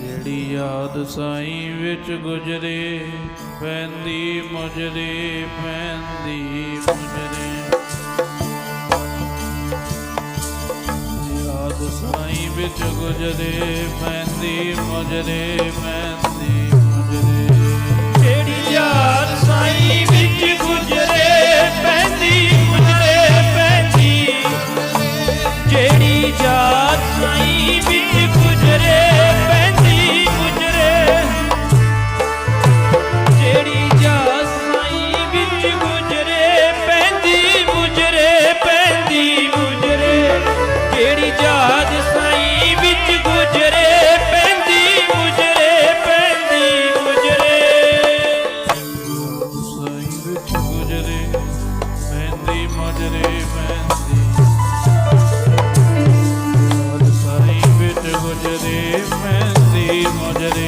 ਜਿਹੜੀ ਯਾਦ ਸਾਈਂ ਵਿੱਚ ਗੁਜਰੇ, ਪੈਂਦੀ ਮੁਜਰੇ ਪੈਂਦੀ ਮੁਜਰੇ ਯਾਦ ਸਾਈਂ ਵਿੱਚ ਗੁਜਰੇ, ਪੈਂਦੀ ਮੁਜਰੇ ਪੈਂਦੀ ਨਜ਼ਰੇ ਪੈਂਦੀ। ਮਦ ਸਾਰੀ ਬਿਟ ਗੁਜਰੇ ਪੈਂਦੀ ਮਜਰੇ